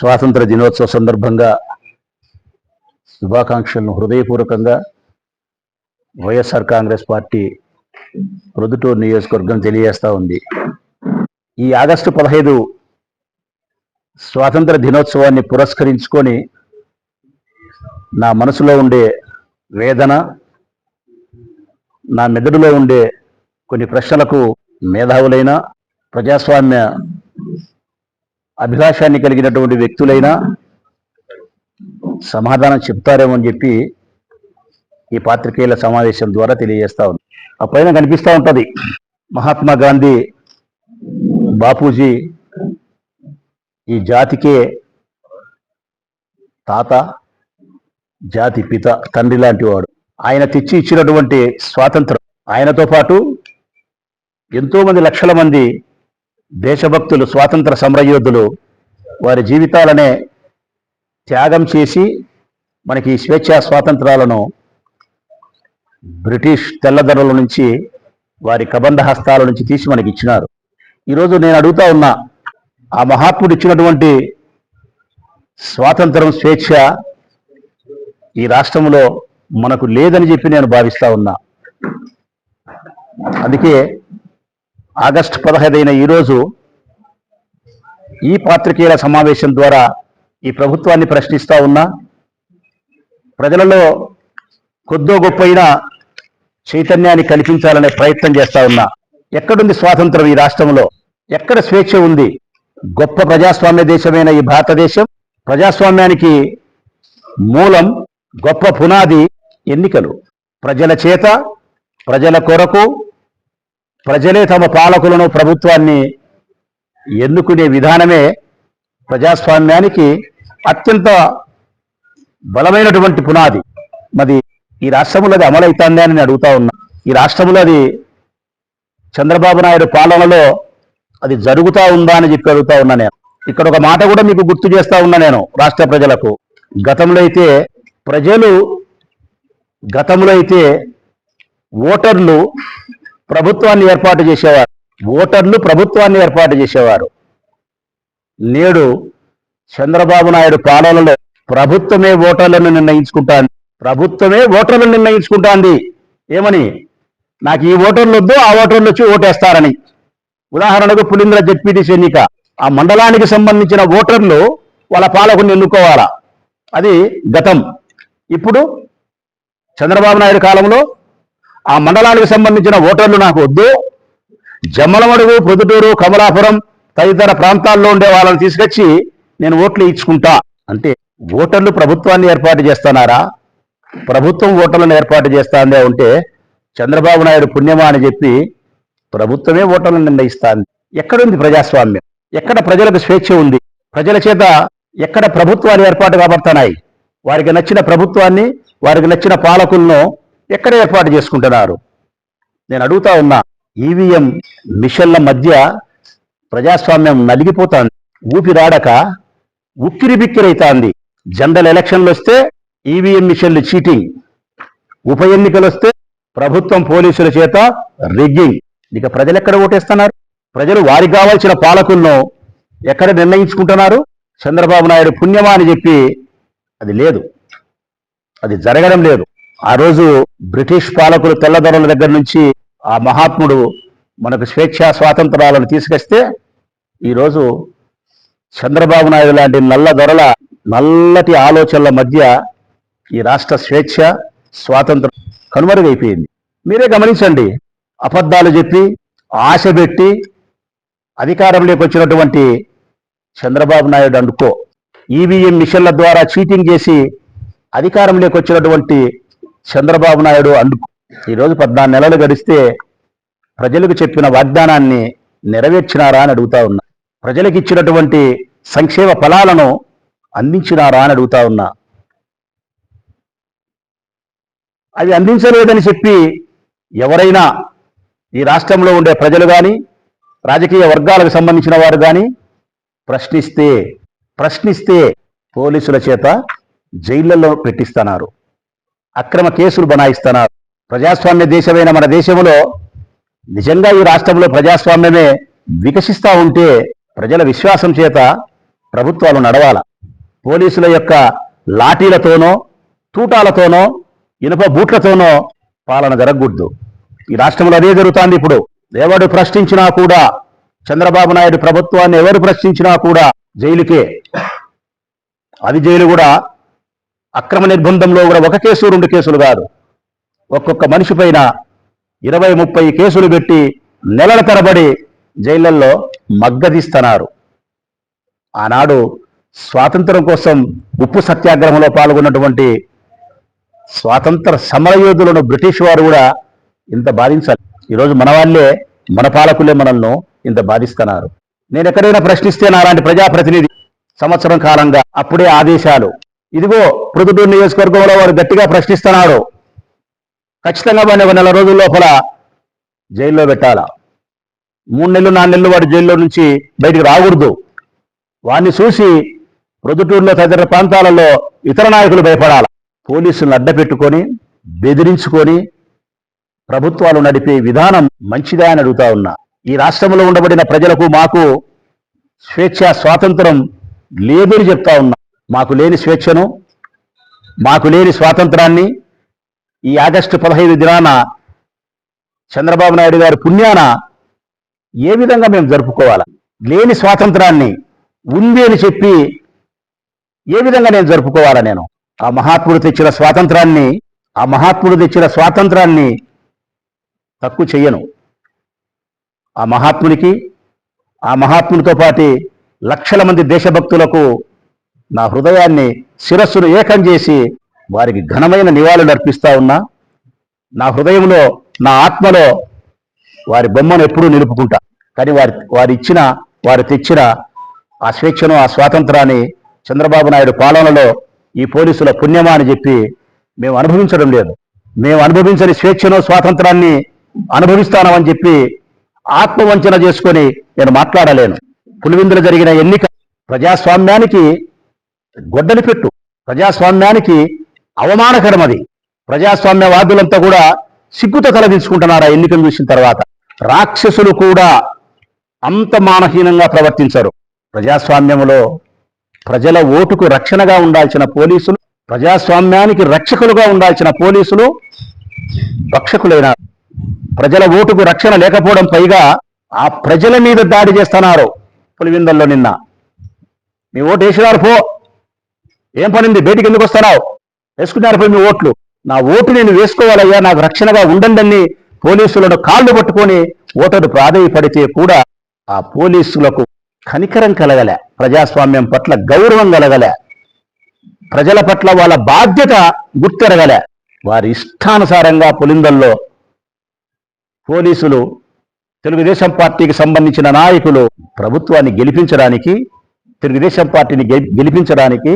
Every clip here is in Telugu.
స్వాతంత్ర దినోత్సవ సందర్భంగా శుభాకాంక్షలను హృదయపూర్వకంగా వైఎస్ఆర్ కాంగ్రెస్ పార్టీ ప్రొద్దుటూరు నియోజకవర్గం తెలియజేస్తా ఉంది. ఈ ఆగస్టు పదహైదు స్వాతంత్ర దినోత్సవాన్ని పురస్కరించుకొని నా మనసులో ఉండే వేదన నా మెదడులో ఉండే కొన్ని ప్రశ్నలకు మేధావులైన ప్రజాస్వామ్య అభిలాషాన్ని కలిగినటువంటి వ్యక్తులైనా సమాధానం చెప్తారేమో అని చెప్పి ఈ పాత్రికేయుల సమావేశం ద్వారా తెలియజేస్తా ఉంది ఆ పైన కనిపిస్తూ ఉంటుంది మహాత్మా గాంధీ బాపూజీ ఈ జాతికే తాత జాతి పిత తండ్రి లాంటి వాడు. ఆయన తెచ్చి ఇచ్చినటువంటి స్వాతంత్రం ఆయనతో పాటు ఎంతో మంది లక్షల మంది దేశభక్తులు స్వాతంత్ర సమరయోధులు వారి జీవితాలనే త్యాగం చేసి మనకి స్వేచ్ఛా స్వాతంత్రాలను బ్రిటిష్ తెల్లదొరల నుంచి వారి కబంధ హస్తాల నుంచి తీసి మనకి ఇచ్చినారు. ఈరోజు నేను అడుగుతా ఉన్నా ఆ మహాత్ముడు ఇచ్చినటువంటి స్వాతంత్రం స్వేచ్ఛ ఈ రాష్ట్రంలో మనకు లేదని చెప్పి నేను భావిస్తా ఉన్నా. అందుకే ఆగస్టు పదహైదైన ఈరోజు ఈ పాత్రికేయుల సమావేశం ద్వారా ఈ ప్రభుత్వాన్ని ప్రశ్నిస్తూ ఉన్నా ప్రజలలో కొద్దో గొప్పైనా చైతన్యాన్ని కల్పించాలనే ప్రయత్నం చేస్తూ ఉన్నా. ఎక్కడుంది స్వాతంత్రం ఈ రాష్ట్రంలో? ఎక్కడ స్వేచ్ఛ ఉంది? గొప్ప ప్రజాస్వామ్య దేశమైన ఈ భారతదేశం ప్రజాస్వామ్యానికి మూలం గొప్ప పునాది ఎన్నికలు. ప్రజల చేత ప్రజల కొరకు ప్రజలే తమ పాలకులను ప్రభుత్వాన్ని ఎన్నుకునే విధానమే ప్రజాస్వామ్యానికి అత్యంత బలమైనటువంటి పునాది. మరి ఈ రాష్ట్రంలో అది అమలవుతుందా అని అడుగుతా ఉన్నా. ఈ రాష్ట్రంలో అది చంద్రబాబు నాయుడు పాలనలో అది జరుగుతా ఉందా అని చెప్పి అడుగుతా ఉన్నా నేను. ఇక్కడ ఒక మాట కూడా మీకు గుర్తు చేస్తా ఉన్నా నేను రాష్ట్ర ప్రజలకు. గతంలో అయితే ప్రజలు గతంలో అయితే ఓటర్లు ప్రభుత్వాన్ని ఏర్పాటు చేసేవారు. ఓటర్లు ప్రభుత్వాన్ని ఏర్పాటు చేసేవారు. నేడు చంద్రబాబు నాయుడు పాలనలో ప్రభుత్వమే ఓటర్లను నిర్ణయించుకుంటాంది. ప్రభుత్వమే ఓటర్లను నిర్ణయించుకుంటాంది. ఏమని? నాకు ఈ ఓటర్లు వద్దు ఆ ఓటర్లు వచ్చి ఓటేస్తారని. ఉదాహరణకు పులింద్ర జడ్పీటీసీ ఎన్నిక. ఆ మండలానికి సంబంధించిన ఓటర్లు వాళ్ళ పాలకుని ఎన్నుకోవాలా? అది గతం. ఇప్పుడు చంద్రబాబు నాయుడు కాలంలో ఆ మండలానికి సంబంధించిన ఓటర్లు నాకు వద్దు. జమ్మలమడుగు పొద్దుటూరు కమలాపురం తదితర ప్రాంతాల్లో ఉండే వాళ్ళని తీసుకొచ్చి నేను ఓట్లు ఇచ్చుకుంటా. అంటే ఓటర్లు ప్రభుత్వాన్ని ఏర్పాటు చేస్తున్నారా ప్రభుత్వం ఓటర్లను ఏర్పాటు చేస్తాందే ఉంటే చంద్రబాబు నాయుడు పుణ్యమా అని చెప్పి ప్రభుత్వమే ఓటర్లను నిర్ణయిస్తాంది. ఎక్కడుంది ప్రజాస్వామ్యం? ఎక్కడ ప్రజలకు స్వేచ్ఛ ఉంది? ప్రజల చేత ఎక్కడ ప్రభుత్వాలు ఏర్పాటు కాబడుతున్నాయి? వారికి నచ్చిన ప్రభుత్వాన్ని వారికి నచ్చిన పాలకులను ఎక్కడ ఏర్పాటు చేసుకుంటున్నారు? నేను అడుగుతా ఉన్నా ఈవీఎం మిషన్ల మధ్య ప్రజాస్వామ్యం నలిగిపోతాంది ఊపిరాడక ఉక్కిరి బిక్కిరైతాంది జనరల్ ఎలక్షన్లు వస్తే ఈవీఎం మిషన్లు చీటింగ్. ఉప ఎన్నికలు వస్తే ప్రభుత్వం పోలీసుల చేత రిగ్గింగ్. ఇక ప్రజలు ఎక్కడ ఓటేస్తున్నారు? ప్రజలు వారికి కావాల్సిన పాలకులను ఎక్కడ నిర్ణయించుకుంటున్నారు? చంద్రబాబు నాయుడు పుణ్యమా అని చెప్పి అది లేదు. అది జరగడం లేదు. ఆ రోజు బ్రిటిష్ పాలకులు తెల్లదొరల దగ్గర నుంచి ఆ మహాత్ముడు మనకు స్వేచ్ఛా స్వాతంత్రాలను తీసుకొస్తే ఈరోజు చంద్రబాబు నాయుడు లాంటి నల్ల దొరల నల్లటి ఆలోచనల మధ్య ఈ రాష్ట్ర స్వేచ్ఛ స్వాతంత్రం కనుమరుగైపోయింది. మీరే గమనించండి అబద్ధాలు చెప్పి ఆశ పెట్టి అధికారంలోకి వచ్చినటువంటి చంద్రబాబు నాయుడు అనుకో ఈవీఎం మిషన్ల ద్వారా చీటింగ్ చేసి అధికారంలోకి వచ్చినటువంటి చంద్రబాబు నాయుడు అందుకు ఈరోజు పద్నాలుగు నెలలు గడిస్తే ప్రజలకు చెప్పిన వాగ్దానాన్ని నెరవేర్చినారా అని అడుగుతా ఉన్నా. ప్రజలకు ఇచ్చినటువంటి సంక్షేమ ఫలాలను అందించినారా అని అడుగుతా ఉన్నా. అది అందించలేదని చెప్పి ఎవరైనా ఈ రాష్ట్రంలో ఉండే ప్రజలు కానీ రాజకీయ వర్గాలకు సంబంధించిన వారు కానీ ప్రశ్నిస్తే ప్రశ్నిస్తే పోలీసుల చేత జైళ్ళలో పెట్టిస్తున్నారు. అక్రమ కేసులు బనాయిస్తున్నారు. ప్రజాస్వామ్య దేశమైన మన దేశంలో నిజంగా ఈ రాష్ట్రంలో ప్రజాస్వామ్యమే వికసిస్తూ ఉంటే ప్రజల విశ్వాసం చేత ప్రభుత్వాలు నడవాల. పోలీసుల యొక్క లాఠీలతోనో తూటాలతోనో ఇనుప బూట్లతోనో పాలన జరగకూడదు. ఈ రాష్ట్రంలో అదే జరుగుతోంది ఇప్పుడు. ఎవడు ప్రశ్నించినా కూడా చంద్రబాబు నాయుడు ప్రభుత్వాన్ని ఎవరు ప్రశ్నించినా కూడా జైలుకే. అది జైలు కూడా అక్రమ నిర్బంధంలో కూడా ఒక కేసు రెండు కేసులు కాదు. ఒక్కొక్క మనిషి పైన ఇరవై ముప్పై కేసులు పెట్టి నెలల తరబడి జైళ్ళలో మగ్గదీస్తున్నారు. ఆనాడు స్వాతంత్రం కోసం ఉప్పు సత్యాగ్రహంలో పాల్గొన్నటువంటి స్వాతంత్ర సమరయోధులను బ్రిటిష్ వారు కూడా ఇంత బాధించాలి ఈరోజు మన వాళ్ళే మన పాలకులే మనల్ని ఇంత బాధిస్తున్నారు. నేను ఎక్కడైనా ప్రశ్నిస్తే నాలాంటి ప్రజాప్రతినిధి సంవత్సరం కాలంగా అప్పుడే ఆదేశాలు ఇదిగో ప్రొద్దుటూరు నియోజకవర్గంలో వారు గట్టిగా ప్రశ్నిస్తున్నాడు ఖచ్చితంగా వాడిని ఒక నెల రోజుల లోపల జైల్లో పెట్టాలా? మూడు నెలలు నాలుగు నెలలు వాడు జైల్లో నుంచి బయటికి రాకూడదు. వాడిని చూసి ప్రొద్దుటూరులో తదితర ప్రాంతాలలో ఇతర నాయకులు భయపడాలి? పోలీసులను అడ్డపెట్టుకొని బెదిరించుకొని ప్రభుత్వాలు నడిపే విధానం మంచిదా అని అడుగుతా ఉన్నా. ఈ రాష్ట్రంలో ఉండబడిన ప్రజలకు మాకు స్వేచ్ఛ స్వాతంత్రం లేదని చెప్తా ఉన్నా. మాకు లేని స్వేచ్ఛను మాకు లేని స్వాతంత్రాన్ని ఈ ఆగస్టు పదహైదు దినాన చంద్రబాబు నాయుడు గారి పుణ్యాన ఏ విధంగా మేము జరుపుకోవాలి? లేని స్వాతంత్రాన్ని ఉంది అని చెప్పి ఏ విధంగా నేను జరుపుకోవాలా నేను? ఆ మహాత్ముడు తెచ్చిన స్వాతంత్రాన్ని ఆ మహాత్ముడు తెచ్చిన స్వాతంత్రాన్ని తక్కువ చెయ్యను. ఆ మహాత్మునికి ఆ మహాత్మునితో పాటి లక్షల మంది దేశభక్తులకు నా హృదయాన్ని శిరస్సును ఏకం చేసి వారికి ఘనమైన నివాళులు అర్పిస్తా ఉన్నా నా హృదయంలో నా ఆత్మలో వారి బొమ్మను ఎప్పుడూ నిలుపుకుంటా. కానీ వారి వారు ఇచ్చిన వారు తెచ్చిన ఆ స్వేచ్ఛను ఆ స్వాతంత్రాన్ని చంద్రబాబు నాయుడు పాలనలో ఈ పోలీసుల పుణ్యమా అని చెప్పి మేము అనుభవించడం లేదు. మేము అనుభవించని స్వేచ్ఛను స్వాతంత్రాన్ని అనుభవిస్తానమని చెప్పి ఆత్మవంచన చేసుకొని నేను మాట్లాడలేను. పులివిందులు జరిగిన ఎన్నిక ప్రజాస్వామ్యానికి గొడ్డలి పెట్టు. ప్రజాస్వామ్యానికి అవమానకరం అది ప్రజాస్వామ్యవాదులంతా కూడా సిగ్గుతో తలదించుకుంటున్నారు ఆ ఎన్నికలు చూసిన తర్వాత. రాక్షసులు కూడా అంత మానహీనంగా ప్రవర్తించరు. ప్రజాస్వామ్యంలో ప్రజల ఓటుకు రక్షణగా ఉండాల్సిన పోలీసులు ప్రజాస్వామ్యానికి రక్షకులుగా ఉండాల్సిన పోలీసులు రక్షకులైన ప్రజల ఓటుకు రక్షణ లేకపోవడం పైగా ఆ ప్రజల మీద దాడి చేస్తున్నారు పులివిందల్లో నిన్న. మీ ఓటు వేసినారు పో. ఏం పనింది? బయటికి ఎందుకు వస్తున్నావు? వేసుకున్నారు పోయి మీ ఓట్లు. నా ఓటు నేను వేసుకోవాలయ్యా నాకు రక్షణగా ఉండండి పోలీసులను కాళ్ళు పట్టుకొని ఓటరు ప్రాధాన్యపడితే కూడా ఆ పోలీసులకు కనికరం కలగలే. ప్రజాస్వామ్యం పట్ల గౌరవం కలగలే. ప్రజల పట్ల వాళ్ళ బాధ్యత గుర్తెరగలే. వారి ఇష్టానుసారంగా పులిందల్లో పోలీసులు తెలుగుదేశం పార్టీకి సంబంధించిన నాయకులు ప్రభుత్వాన్ని గెలిపించడానికి తెలుగుదేశం పార్టీని గె- గెలిపించడానికి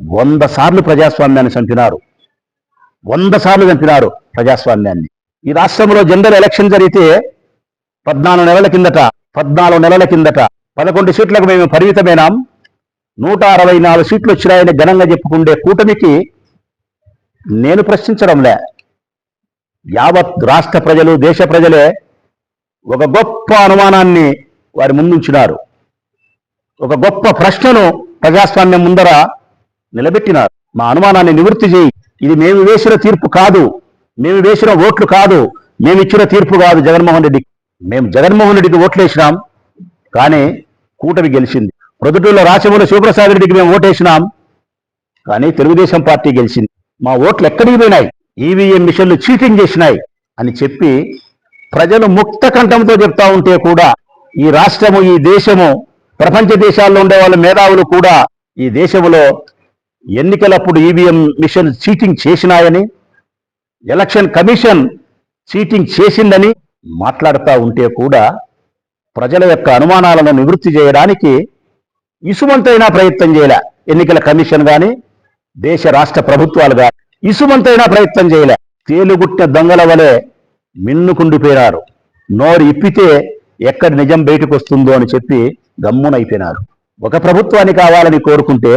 వంద సార్లు ప్రజాస్వామ్యాన్ని చంపినారు. వంద సార్లు చంపినారు ప్రజాస్వామ్యాన్ని. ఈ రాష్ట్రంలో జనరల్ ఎలక్షన్ జరిగితే పద్నాలుగు నెలల కిందట పద్నాలుగు నెలల కిందట పదకొండు సీట్లకు మేము పరిమితమైనాం. నూట అరవై నాలుగు సీట్లు వచ్చినాయని ఘనంగా చెప్పుకుండే కూటమికి నేను ప్రశ్నించడంలే యావత్ రాష్ట్ర ప్రజలు దేశ ప్రజలే ఒక గొప్ప అనుమానాన్ని వారి ముందుంచినారు. ఒక గొప్ప ప్రశ్నను ప్రజాస్వామ్యం ముందర నిలబెట్టినారు. మా అనుమానాన్ని నివృత్తి చేయి. ఇది మేము వేసిన తీర్పు కాదు. మేము వేసిన ఓట్లు కాదు. మేము ఇచ్చిన తీర్పు కాదు జగన్మోహన్ రెడ్డికి మేము జగన్మోహన్ రెడ్డికి ఓట్లు వేసినాం కానీ కూటమి గెలిచింది. ప్రొద్దుటూరులో రాచమూల శివప్రసాద్ రెడ్డికి మేము ఓటేసినాం. కానీ తెలుగుదేశం పార్టీ గెలిచింది. మా ఓట్లు ఎక్కడికి పోయినాయి? ఈవీఎం మిషన్లు చీటింగ్ చేసినాయి అని చెప్పి ప్రజలు ముక్త కంఠంతో చెప్తా ఉంటే కూడా ఈ రాష్ట్రము ఈ దేశము ప్రపంచ దేశాల్లో ఉండే వాళ్ళ మేధావులు కూడా ఈ దేశంలో ఎన్నికలప్పుడు ఈవీఎం మిషన్ చీటింగ్ చేసినాయని ఎలక్షన్ కమిషన్ చీటింగ్ చేసిందని మాట్లాడుతూ ఉంటే కూడా ప్రజల యొక్క అనుమానాలను నివృత్తి చేయడానికి ఇసుమంతైనా ప్రయత్నం చేయలే ఎన్నికల కమిషన్ కానీ దేశ రాష్ట్ర ప్రభుత్వాలు కానీ ఇసుమంతైనా ప్రయత్నం చేయలే. తేలుగుట్టిన దొంగల వలె మిన్నుకుండిపోయినారు. నోరు ఇప్పితే ఎక్కడ నిజం బయటకు వస్తుందో అని చెప్పి గమ్మునైపోయినారు. ఒక ప్రభుత్వాన్ని కావాలని కోరుకుంటే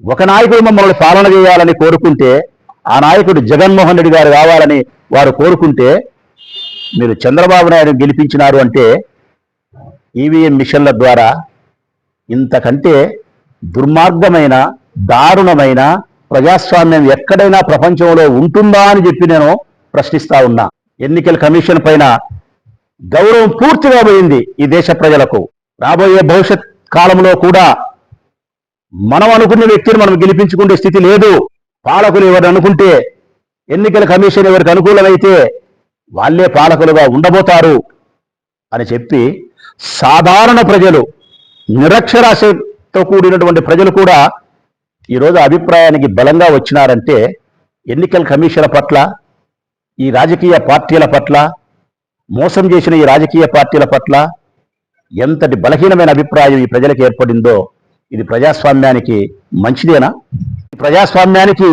ఒక నాయకుడు మమ్మల్ని పాలన చేయాలని కోరుకుంటే ఆ నాయకుడు జగన్మోహన్ రెడ్డి గారు కావాలని వారు కోరుకుంటే మీరు చంద్రబాబు నాయుడు గెలిపించినారు అంటే ఈవీఎం మిషన్ల ద్వారా ఇంతకంటే దుర్మార్గమైన దారుణమైన ప్రజాస్వామ్యం ఎక్కడైనా ప్రపంచంలో ఉంటుందా అని చెప్పి నేను ప్రశ్నిస్తా ఉన్నా. ఎన్నికల కమిషన్ పైన గౌరవం పూర్తిగా పోయింది ఈ దేశ ప్రజలకు. రాబోయే భవిష్యత్ కాలంలో కూడా మనం అనుకున్న వ్యక్తిని మనం గెలిపించుకునే స్థితి లేదు. పాలకులు ఎవరు అనుకుంటే ఎన్నికల కమిషన్ ఎవరికి అనుకూలమైతే వాళ్ళే పాలకులుగా ఉండబోతారు అని చెప్పి సాధారణ ప్రజలు నిరక్షరాశతో కూడినటువంటి ప్రజలు కూడా ఈరోజు అభిప్రాయానికి బలంగా వచ్చినారంటే ఎన్నికల కమిషన్ల పట్ల ఈ రాజకీయ పార్టీల పట్ల మోసం చేసిన ఈ రాజకీయ పార్టీల పట్ల ఎంతటి బలహీనమైన అభిప్రాయం ఈ ప్రజలకు ఏర్పడిందో ఇది ప్రజాస్వామ్యానికి మంచిదేనా? ప్రజాస్వామ్యానికి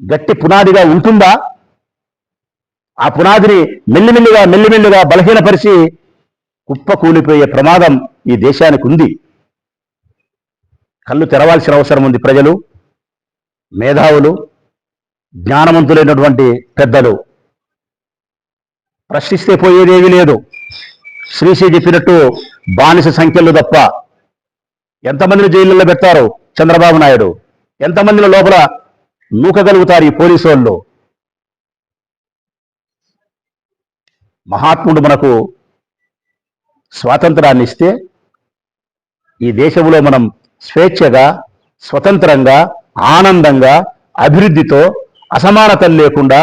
గట్టి పునాదిగా ఉంటుందా? ఆ పునాదిని మెల్లిమెల్లిగా మెల్లిమెల్లిగా బలహీనపరిచి కుప్ప కూలిపోయే ప్రమాదం ఈ దేశానికి ఉంది. కళ్ళు తెరవాల్సిన అవసరం ఉంది ప్రజలు మేధావులు జ్ఞానవంతులైనటువంటి పెద్దలు. ప్రశ్నిస్తే పోయేదేమీ లేదు. శ్రీశ్రీ చెప్పినట్టు బానిస సంఖ్యలు తప్ప ఎంతమందిని జైళ్ళల్లో పెడతారు చంద్రబాబు నాయుడు? ఎంతమందిని లోపల నూకగలుగుతారు ఈ పోలీసు వాళ్ళు? మహాత్ముడు మనకు స్వాతంత్రాన్ని ఇస్తే ఈ దేశంలో మనం స్వేచ్ఛగా స్వతంత్రంగా ఆనందంగా అభివృద్ధితో అసమానతలు లేకుండా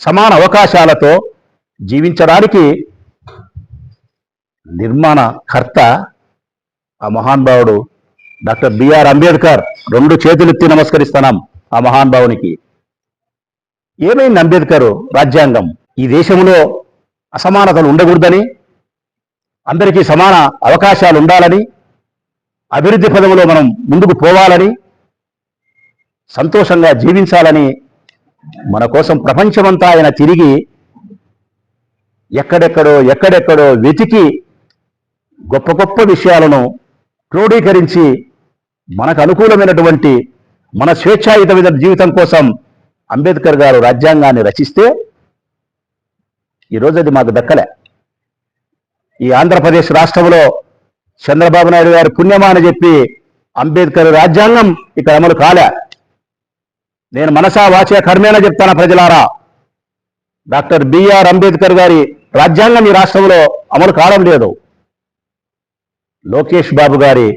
సమాన అవకాశాలతో జీవించడానికి నిర్మాణ కర్త ఆ మహానుభావుడు డాక్టర్ బిఆర్ అంబేద్కర్ రెండు చేతులెత్తి నమస్కరిస్తున్నాం ఆ మహానుభావునికి ఏమైంది అంబేద్కర్ రాజ్యాంగం? ఈ దేశంలో అసమానతలు ఉండకూడదని అందరికీ సమాన అవకాశాలు ఉండాలని అభివృద్ధి పదంలో మనం ముందుకు పోవాలని సంతోషంగా జీవించాలని మన కోసం ప్రపంచమంతా ఆయన తిరిగి ఎక్కడెక్కడో ఎక్కడెక్కడో వెతికి గొప్ప గొప్ప విషయాలను క్రోడీకరించి మనకు అనుకూలమైనటువంటి మన స్వేచ్ఛాయుతమైన జీవితం కోసం అంబేద్కర్ గారు రాజ్యాంగాన్ని రచిస్తే ఈరోజు అది మాకు దక్కలే. ఈ ఆంధ్రప్రదేశ్ రాష్ట్రంలో చంద్రబాబు నాయుడు గారి పుణ్యమా అని చెప్పి అంబేద్కర్ రాజ్యాంగం ఇక్కడ అమలు కాలే. నేను మనసా వాచే కర్మేన చెప్తాను ప్రజలారా. డాక్టర్ బిఆర్ అంబేద్కర్ గారి రాజ్యాంగం ఈ రాష్ట్రంలో అమలు కావడం లేదు. లోకేష్ బాబు గారి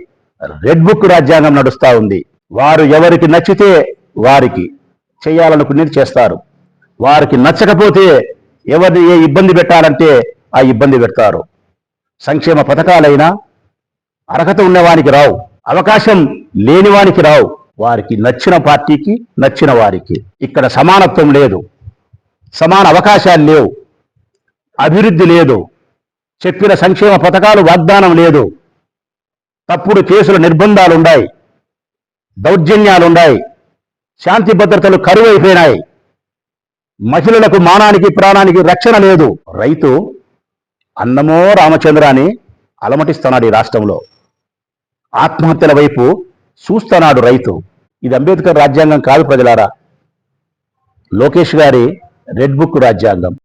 రెడ్ బుక్ రాజ్యాంగం నడుస్తూ ఉంది. వారు ఎవరికి నచ్చితే వారికి చేయాలనుకునేది చేస్తారు. వారికి నచ్చకపోతే ఎవరిని ఏ ఇబ్బంది పెట్టాలంటే ఆ ఇబ్బంది పెడతారు. సంక్షేమ పథకాలైనా అర్హత ఉన్నవానికి రావు. అవకాశం లేనివానికి రావు. వారికి నచ్చిన పార్టీకి నచ్చిన వారికి. ఇక్కడ సమానత్వం లేదు. సమాన అవకాశాలు లేవు. అభివృద్ధి లేదు. చెప్పిన సంక్షేమ పథకాలు వాగ్దానం లేదు. తప్పుడు కేసుల నిర్బంధాలు ఉన్నాయి దౌర్జన్యాలు ఉన్నాయి శాంతి భద్రతలు కరువు అయిపోయినాయి మహిళలకు మానానికి ప్రాణానికి రక్షణ లేదు. రైతు అన్నమో రామచంద్ర అని అలమటిస్తున్నాడు ఈ రాష్ట్రంలో. ఆత్మహత్యల వైపు చూస్తున్నాడు రైతు. ఇది అంబేద్కర్ రాజ్యాంగం కాదు ప్రజలారా. లోకేష్ గారి రెడ్ బుక్ రాజ్యాంగం.